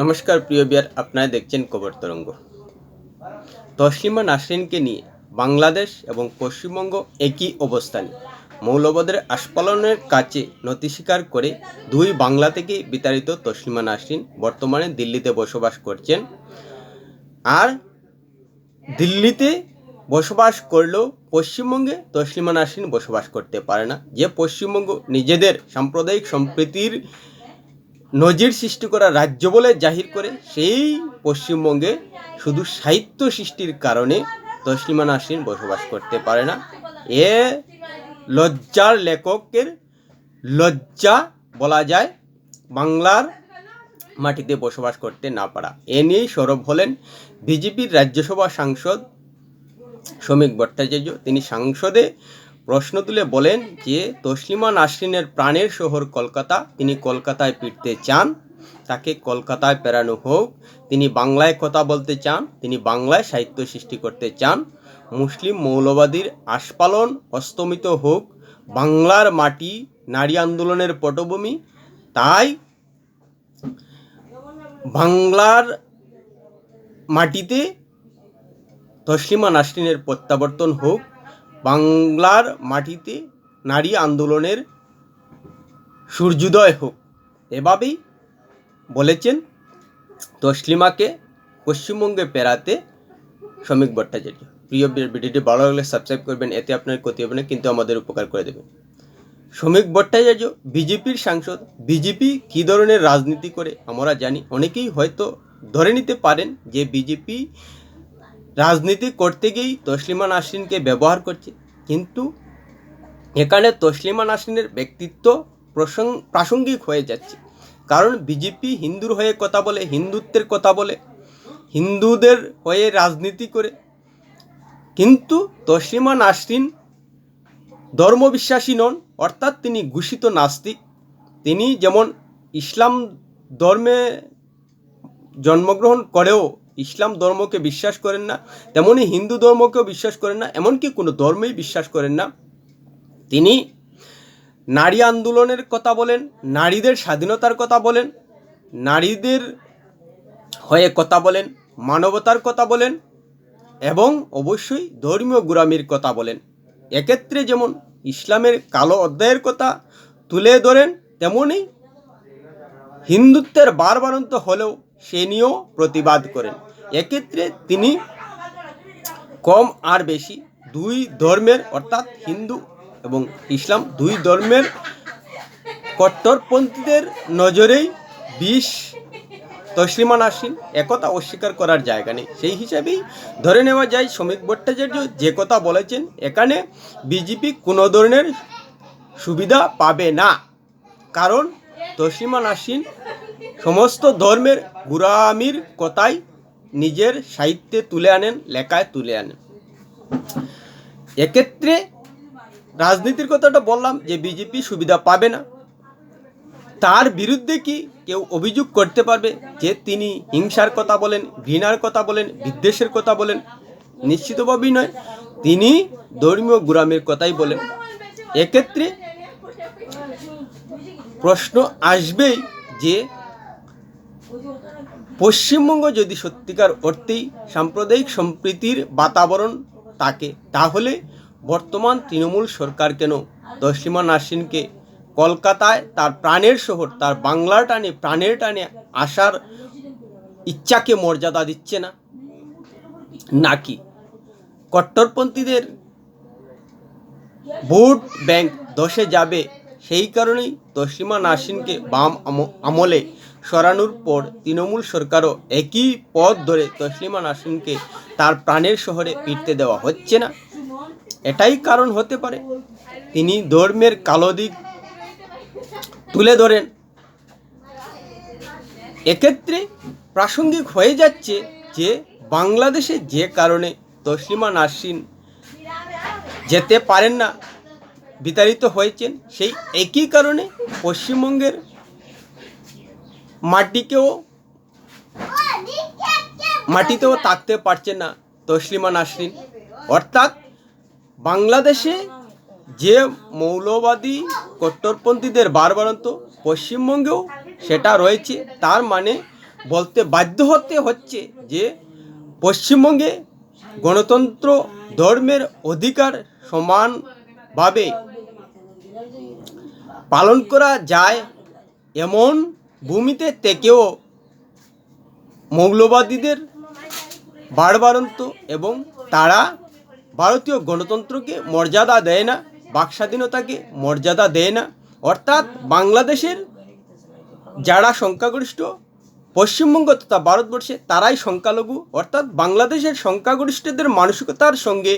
নমস্কার, প্রিয় বিয়ার, আপনারা দেখছেন কবর তরঙ্গ। তসলিমা নাসরিনকে নিয়ে বাংলাদেশ এবং পশ্চিমবঙ্গ একই অবস্থানে। মৌলবাদের আস্পালনের কাছে নথি স্বীকার করে দুই বাংলা থেকে বিতাড়িত তসলিমা নাসরিন বর্তমানে দিল্লিতে বসবাস করছেন। আর দিল্লিতে বসবাস করলেও পশ্চিমবঙ্গে তসলিমা নাসরিন বসবাস করতে পারে না। যে পশ্চিমবঙ্গ নিজেদের সাম্প্রদায়িক সম্প্রীতির নজির সৃষ্টি করা রাজ্য বলে জাহির করে সেই পশ্চিমবঙ্গে শুধু সাহিত্য সৃষ্টির কারণে তসলিমা নাসরিন বসবাস করতে পারে না। এ লজ্জার লেখকের লজ্জা বলা যায় বাংলার মাটিতে বসবাস করতে না পারা। এ নিয়েই সরব হলেন বিজেপির রাজ্যসভা সাংসদ শ্রমিক ভট্টাচার্য। তিনি সংসদে প্রশ্ন তুলে বলেন যে, তসলিমা নাসরিনের প্রাণের শহর কলকাতা, তিনি কলকাতায় ফিরতে চান, তাকে কলকাতায় পেরানো হোক। তিনি বাংলায় কথা বলতে চান, তিনি বাংলায় সাহিত্য সৃষ্টি করতে চান। মুসলিম মৌলবাদীর আস্ফালন অস্তমিত হোক। বাংলার মাটি নারী আন্দোলনের পটভূমি। তাই বাংলার মাটিতে তসলিমা নাসরিনের প্রত্যাবর্তন হোক। বাংলার মাটিতে নারী আন্দোলনের সূর্যোদয় হোক। এভাবেই বলেছেন তসলিমাকে পশ্চিমবঙ্গে পেরাতে শ্রমিক ভট্টাচার্য। প্রিয় ভিডিওটি ভালো লাগলে সাবস্ক্রাইব করবেন, এতে আপনার ক্ষতি হবে না, কিন্তু আমাদের উপকার করে দেবেন। শ্রমিক ভট্টাচার্য, বিজেপির সাংসদ, বিজেপি কী ধরনের রাজনীতি করে আমরা জানি, অনেকেই হয়তো ধরে নিতে পারেন যে বিজেপি রাজনীতি করতে গিয়েই তসলিমা নাসরিনকে ব্যবহার করছে। কিন্তু এখানে তসলিমা নাসরিনের ব্যক্তিত্ব প্রসঙ্গ প্রাসঙ্গিক হয়ে যাচ্ছে। কারণ বিজেপি হিন্দুর হয়ে কথা বলে, হিন্দুত্বের কথা বলে, হিন্দুদের হয়ে রাজনীতি করে। কিন্তু তসলিমা নাসরিন ধর্মবিশ্বাসী নন, অর্থাৎ তিনি ঘোষিত নাস্তিক। তিনি যেমন ইসলাম ধর্মে জন্মগ্রহণ করেও ইসলাম ধর্মকে বিশ্বাস করেন না, তেমনি হিন্দু ধর্মকেও বিশ্বাস করেন না, এমনকি কোনো ধর্মেই বিশ্বাস করেন না। তিনি নারী আন্দোলনের কথা বলেন, নারীদের স্বাধীনতার কথা বলেন, নারীদের হয়ে কথা বলেন, মানবতার কথা বলেন, এবং অবশ্যই ধর্মীয় গোড়ামির কথা বলেন। এক্ষেত্রে যেমন ইসলামের কালো অধ্যায়ের কথা তুলে ধরেন তেমনই হিন্দুত্বের বারবারন্ত হলেও সে নিয়েও প্রতিবাদ করেন। এক্ষেত্রে তিনি কম আর বেশি দুই ধর্মের, অর্থাৎ হিন্দু এবং ইসলাম, দুই ধর্মের কট্টরপন্থীদের নজরেই বিষ তসলিমা নাসিন একথা অস্বীকার করার জায়গা নেই। সেই হিসাবেই ধরে নেওয়া যায়, শ্রমিক ভট্টাচার্য যে কথা বলেছেন, এখানে বিজেপি কোনো ধরনের সুবিধা পাবে না। কারণ তসলিমা নাসিন সমস্ত ধর্মের গুরামির কথাই নিজের সাহিত্যে তুলে আনেন, লেখায় তুলে আনেন। এক্ষেত্রে রাজনীতির কথাটা বললাম যে বিজেপি সুবিধা পাবে না। তার বিরুদ্ধে কি কেউ অভিযোগ করতে পারবে যে তিনি হিংসার কথা বলেন, ঘৃণার কথা বলেন, বিদ্বেষের কথা বলেন? নিশ্চিতভাবেই নয়। তিনি ধর্মীয় গুরামের কথাই বলেন। এক্ষেত্রে প্রশ্ন আসবেই যে পশ্চিমবঙ্গ যদি সত্যিকার অর্থেই সাম্প্রদায়িক সম্প্রীতির বাতাবরণ থাকে, তাহলে বর্তমান তৃণমূল সরকার কেন তসলিমা নাসরিনকে কলকাতায় তার প্রাণের শহর, তার বাংলার টানে, প্রাণের টানে আসার ইচ্ছাকে মর্যাদা দিচ্ছে না? নাকি কট্টরপন্থীদের ভোট ব্যাংক দশে যাবে সেই কারণেই তসলিমা নাসরিনকে বাম আম- আমলে সরানোর পর তৃণমূল সরকারও একই পথ ধরে তসলিমা নাসিমকে তার প্রাণের শহরে ফিরতে দেওয়া হচ্ছে না। এটাই কারণ হতে পারে। তিনি ধর্মের কালো দিক তুলে ধরেন। এক্ষেত্রে প্রাসঙ্গিক হয়ে যাচ্ছে যে বাংলাদেশে যে কারণে তসলিমা নাসিন যেতে পারেন না, বিতাড়িত হয়েছেন, সেই একই কারণে পশ্চিমবঙ্গের মাটিকেও মাটিতেও থাকতে পারছে না তসলিমা নাসরিন। অর্থাৎ বাংলাদেশে যে মৌলবাদী কট্টরপন্থীদের বারবারন্ত পশ্চিমবঙ্গেও সেটা রয়েছে, তার মানে বলতে বাধ্য হতে হচ্ছে যে পশ্চিমবঙ্গে গণতন্ত্র ধর্মের অধিকার সমানভাবে পালন করা যায় এমন ভূমিতে থেকেও মৌলবাদীদের বাড়বাড়ন্ত এবং তারা ভারতীয় গণতন্ত্রকে মর্যাদা দেয় না বাক স্বাধীনতাকে মর্যাদা দেয় না। অর্থাৎ বাংলাদেশের যারা সংখ্যাগরিষ্ঠ পশ্চিমবঙ্গ তথা ভারতবর্ষে, তারাই সংখ্যালঘু। অর্থাৎ বাংলাদেশের সংখ্যাগরিষ্ঠদের মানসিকতার সঙ্গে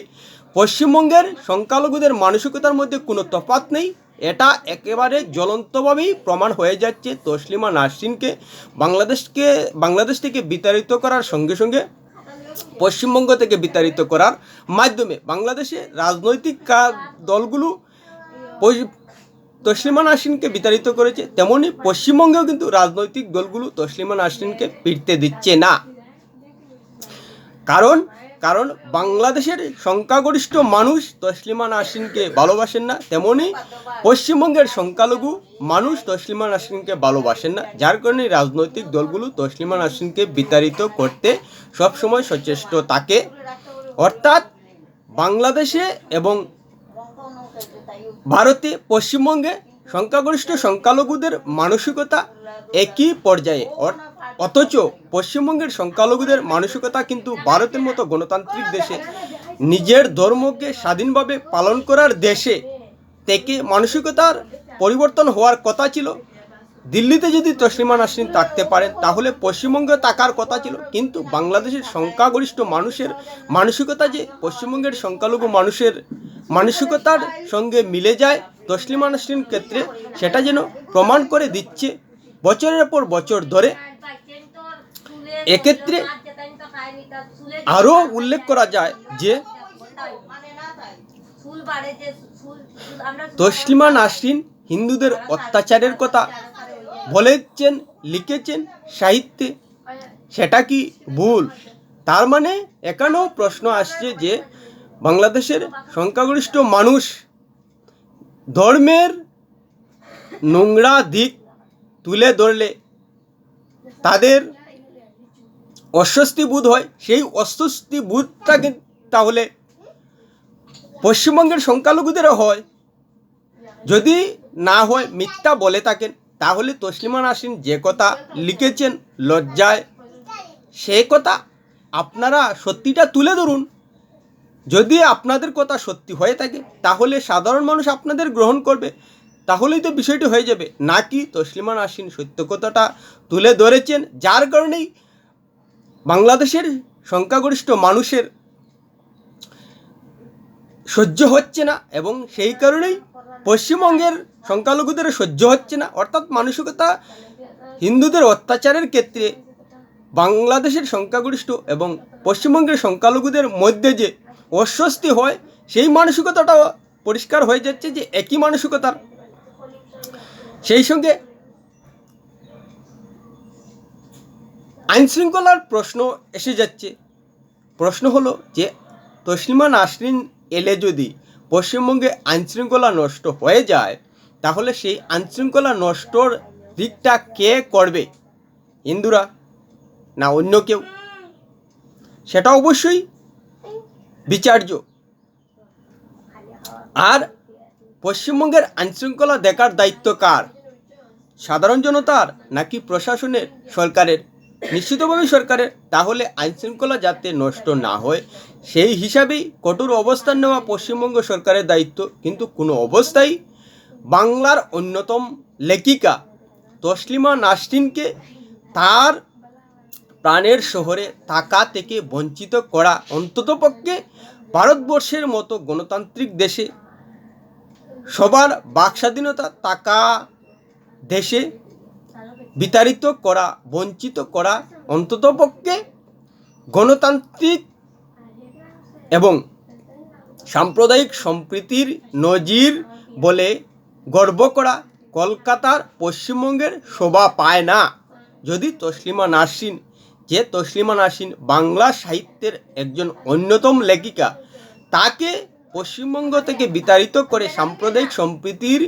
পশ্চিমবঙ্গের সংখ্যালঘুদের মানসিকতার মধ্যে কোনো তফাৎ নেই। এটা একেবারে জ্বলন্তভাবেই প্রমাণ হয়ে যাচ্ছে তসলিমা নাসরিনকে বাংলাদেশকে, বাংলাদেশ থেকে বিতাড়িত করার সঙ্গে সঙ্গে পশ্চিমবঙ্গ থেকে বিতাড়িত করার মাধ্যমে বাংলাদেশে রাজনৈতিক দলগুলো তসলিমা নাসরিনকে বিতাড়িত করেছে। তেমনি পশ্চিমবঙ্গেও কিন্তু রাজনৈতিক দলগুলো তসলিমা নাসরিনকে ফিরতে দিচ্ছে না। কারণ কারণ বাংলাদেশের সংখ্যাগরিষ্ঠ মানুষ তসলিমা নাসরিনকে ভালোবাসেন না, তেমনি পশ্চিমবঙ্গের সংখ্যালঘু মানুষ তসলিমা নাসরিনকে ভালোবাসেন না, যার কারণে রাজনৈতিক দলগুলো তসলিমা নাসরিনকে বিতাড়িত করতে সবসময় সচেষ্ট থাকে। অর্থাৎ বাংলাদেশে এবং ভারতে পশ্চিমবঙ্গে সংখ্যাগরিষ্ঠ সংখ্যালঘুদের মানসিকতা একই পর্যায়ে অথচ পশ্চিমবঙ্গের সংখ্যালঘুদের মানসিকতা কিন্তু ভারতের মতো গণতান্ত্রিক দেশে, নিজের ধর্মকে স্বাধীনভাবে পালন করার দেশে থেকে মানসিকতার পরিবর্তন হওয়ার কথা ছিল। দিল্লিতে যদি তসলিমা নাসরিন থাকতে পারেন, তাহলে পশ্চিমবঙ্গে থাকার কথা ছিল। কিন্তু বাংলাদেশের সংখ্যাগরিষ্ঠ মানুষের মানসিকতা যে পশ্চিমবঙ্গের সংখ্যালঘু মানুষের মানসিকতার সঙ্গে মিলে যায় তসলিমা নাসরিন ক্ষেত্রে সেটা যেন প্রমাণ করে দিচ্ছে বছরের পর বছর ধরে। এক্ষেত্রে আরও উল্লেখ করা যায় যে তসলিমা নাসরিন হিন্দুদের অত্যাচারের কথা বলেছেন, লিখেছেন, সাহিত্যে। সেটা কি ভুল? তার মানে এখানেও প্রশ্ন আসছে যে বাংলাদেশের সংখ্যাগরিষ্ঠ মানুষ ধর্মের নোংরা দিক তুলে ধরলে তাদের অস্বস্তি বোধ হয়। সেই অস্বস্তি বোধটা কিন্তু তাহলে পশ্চিমবঙ্গের সংখ্যালঘুদেরও হয়। যদি না হয় মিথ্যা বলে থাকেন, তাহলে তসলিমা নাসিন যে কথা লিখেছেন লজ্জায়, সে কথা আপনারা সত্যিটা তুলে ধরুন। যদি আপনাদের কথা সত্যি হয়ে থাকে, তাহলে সাধারণ মানুষ আপনাদের গ্রহণ করবে। তাহলেই তো বিষয়টি হয়ে যাবে। নাকি তসলিমা নাসরিন সত্য কথাটা তুলে ধরেছেন, যার কারণেই বাংলাদেশের সংখ্যাগরিষ্ঠ মানুষের সহ্য হচ্ছে না এবং সেই কারণেই পশ্চিমবঙ্গের সংখ্যালঘুদের সহ্য হচ্ছে না। অর্থাৎ মানসিকতা হিন্দুদের অত্যাচারের ক্ষেত্রে বাংলাদেশের সংখ্যাগরিষ্ঠ এবং পশ্চিমবঙ্গের সংখ্যালঘুদের মধ্যে যে অস্বস্তি হয়, সেই মানসিকতাটাও পরিষ্কার হয়ে যাচ্ছে যে একই মানসিকতার। সেই সঙ্গে আইনশৃঙ্খলার প্রশ্ন এসে যাচ্ছে। প্রশ্ন হলো যে, তসলিমা নাসরিন এলে যদি পশ্চিমবঙ্গে আইনশৃঙ্খলা নষ্ট হয়ে যায়, তাহলে সেই আইনশৃঙ্খলা নষ্টর দিকটা কে করবে? হিন্দুরা না অন্য কেউ? সেটা অবশ্যই বিচার্য আর পশ্চিমবঙ্গের আইনশৃঙ্খলা দেখার দায়িত্ব কার? সাধারণ জনতার নাকি প্রশাসনের সরকারের? নিশ্চিতভাবে সরকারের। তাহলে আইনশৃঙ্খলা যাতে নষ্ট না হয়, সেই হিসাবেই কঠোর অবস্থান নেওয়া পশ্চিমবঙ্গ সরকারের দায়িত্ব। কিন্তু কোনো অবস্থায় বাংলার অন্যতম লেখিকা তসলিমা নাসরিনকে তার প্রাণের শহরে থাকা থেকে বঞ্চিত করা অন্ততপক্ষে ভারতবর্ষের মতো গণতান্ত্রিক দেশে। সবার বাক স্বাধীনতা থাকা দেশে বিতাড়িত করা, বঞ্চিত করা অন্ততপক্ষে গণতান্ত্রিক এবং সাম্প্রদায়িক সম্প্রীতির নজির বলে গর্ব করা কলকাতার পশ্চিমবঙ্গের শোভা পায় না। যদি তসলিমা নাসরিন যে তসলিমা নাসরিন বাংলা সাহিত্যের একজন অন্যতম লেখিকা, তাকে পশ্চিমবঙ্গ থেকে বিতাড়িত করে সাম্প্রদায়িক সম্প্রীতির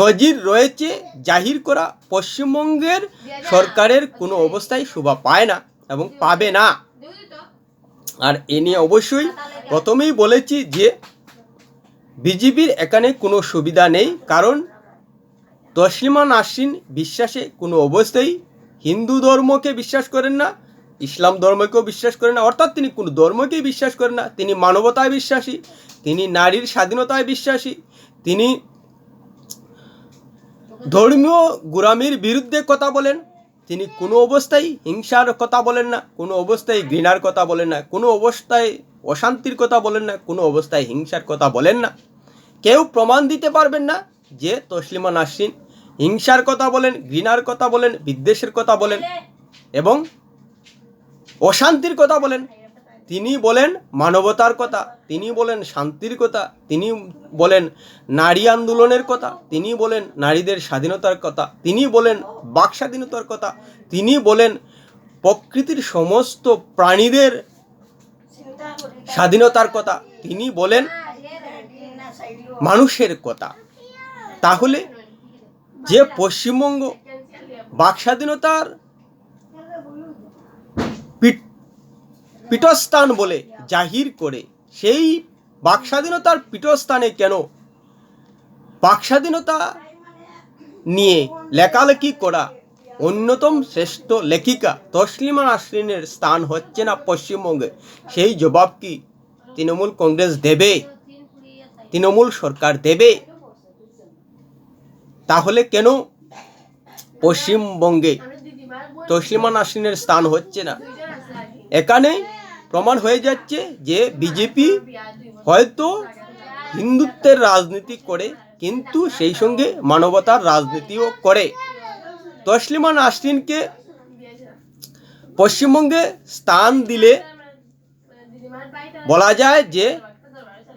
নজির রয়েছে জাহির করা পশ্চিমবঙ্গের সরকারের কোনো অবস্থায় শোভা পায় না এবং পাবে না। আর এ নিয়ে অবশ্যই প্রথমেই বলেছি যে বিজেপির এখানে কোনো সুবিধা নেই, কারণ তসলিমা নাসরিন বিশ্বাসে কোনো অবস্থায় হিন্দু ধর্মকে বিশ্বাস করেন না ইসলাম ধর্মকেও বিশ্বাস করেন না, অর্থাৎ তিনি কোনো ধর্মকেই বিশ্বাস করেন না। তিনি মানবতায় বিশ্বাসী, তিনি নারীর স্বাধীনতায় বিশ্বাসী, তিনি ধর্মীয় গোড়ামির বিরুদ্ধে কথা বলেন, তিনি কোনো অবস্থায় হিংসার কথা বলেন না, কোনো অবস্থায় ঘৃণার কথা বলেন না, কোনো অবস্থায় অশান্তির কথা বলেন না, কোনো অবস্থায় হিংসার কথা বলেন না। কেউ প্রমাণ দিতে পারবেন না যে তসলিমা নাসরিন হিংসার কথা বলেন, ঘৃণার কথা বলেন, বিদ্বেষের কথা বলেন এবং অশান্তির কথা বলেন। তিনি বলেন মানবতার কথা, তিনি বলেন শান্তির কথা, তিনি বলেন নারী আন্দোলনের কথা, তিনি বলেন নারীদের স্বাধীনতার কথা, তিনি বলেন বাক স্বাধীনতার কথা, তিনি বলেন প্রকৃতির সমস্ত প্রাণীদের স্বাধীনতার কথা, তিনি বলেন মানুষের কথা। তাহলে যে পশ্চিমবঙ্গ বাক স্বাধীনতার পীঠস্থান বলে জাহির করে। সেই বাক স্বাধীনতার পীঠস্থানে কেন? বাক স্বাধীনতা নিয়ে লেখালেখি করা অন্যতম শ্রেষ্ঠ লেখিকা তসলিমা নাসরিনের স্থান হচ্ছে না পশ্চিমবঙ্গে। সেই জবাব কি তৃণমূল কংগ্রেস দেবে? তৃণমূল সরকার দেবে? তাহলে কেন পশ্চিমবঙ্গে তসলিমা নাসরিনের স্থান হচ্ছে না? এখানে প্রমাণ হয়ে যাচ্ছে যে বিজেপি হয়তো হিন্দুত্বের রাজনীতি করে, কিন্তু সেই সঙ্গে মানবতার রাজনীতিও করে। তসলিমা নাসরিনকে পশ্চিমবঙ্গে স্থান দিলে বলা যায় যে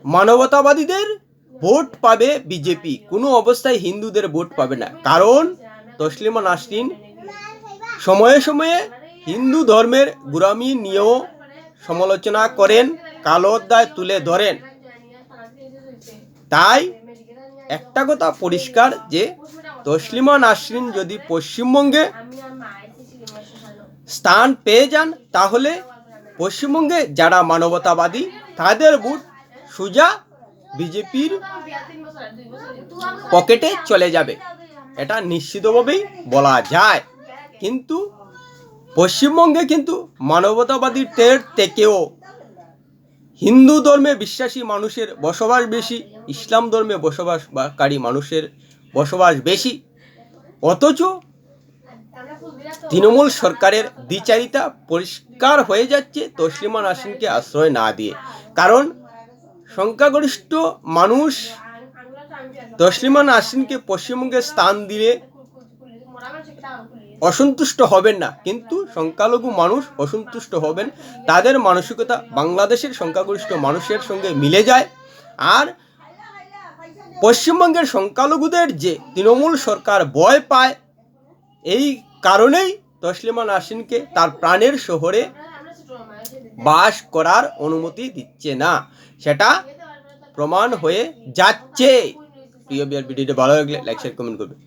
মানবতাবাদীদের ভোট পাবে বিজেপি। কোনো অবস্থায় হিন্দুদের ভোট পাবে না। কারণ তসলিমা নাসরিন সময়ে সময়ে হিন্দু ধর্মের গুরামি নিয়েও সমালোচনা করেন কালো অধ্যায় তুলে ধরেন। তাই একটা কথা পরিষ্কার যে, তসলিমা নাসরিন যদি পশ্চিমবঙ্গে স্থান পেয়ে যান, তাহলে পশ্চিমবঙ্গে যারা মানবতাবাদী, তাদের বুট সুজা বিজেপির পকেটে চলে যাবে। এটা নিশ্চিতভাবেই বলা যায়। কিন্তু পশ্চিমবঙ্গে কিন্তু মানবতাবাদীদের থেকেও হিন্দু ধর্মে বিশ্বাসী মানুষের বসবাস বেশি, ইসলাম ধর্মে বসবাসকারী মানুষের বসবাস বেশি। অথচ তৃণমূল সরকারের দ্বিচারিতা পরিষ্কার হয়ে যাচ্ছে, তসলিমা নাসরিনকে আশ্রয় না দিয়ে। কারণ সংখ্যাগরিষ্ঠ মানুষ তসলিমা নাসরিনকে পশ্চিমবঙ্গে স্থান দিলে অসন্তুষ্ট হবেন না। কিন্তু সংখ্যালঘু মানুষ অসন্তুষ্ট হবেন। তাদের মানসিকতা বাংলাদেশের সংখ্যাগরিষ্ঠ মানুষের সঙ্গে মিলে যায়। আর পশ্চিমবঙ্গের সংখ্যালঘুদের যে তৃণমূল সরকার ভয় পায়, এই কারণেই তসলিমা নাসরিনকে তার প্রাণের শহরে বাস করার অনুমতি দিচ্ছে না। সেটা প্রমাণ হয়ে যাচ্ছে। প্রিয় বিয়ার ভিডিওটা ভালো লাগলে লাইক শেয়ার কমেন্ট করবে।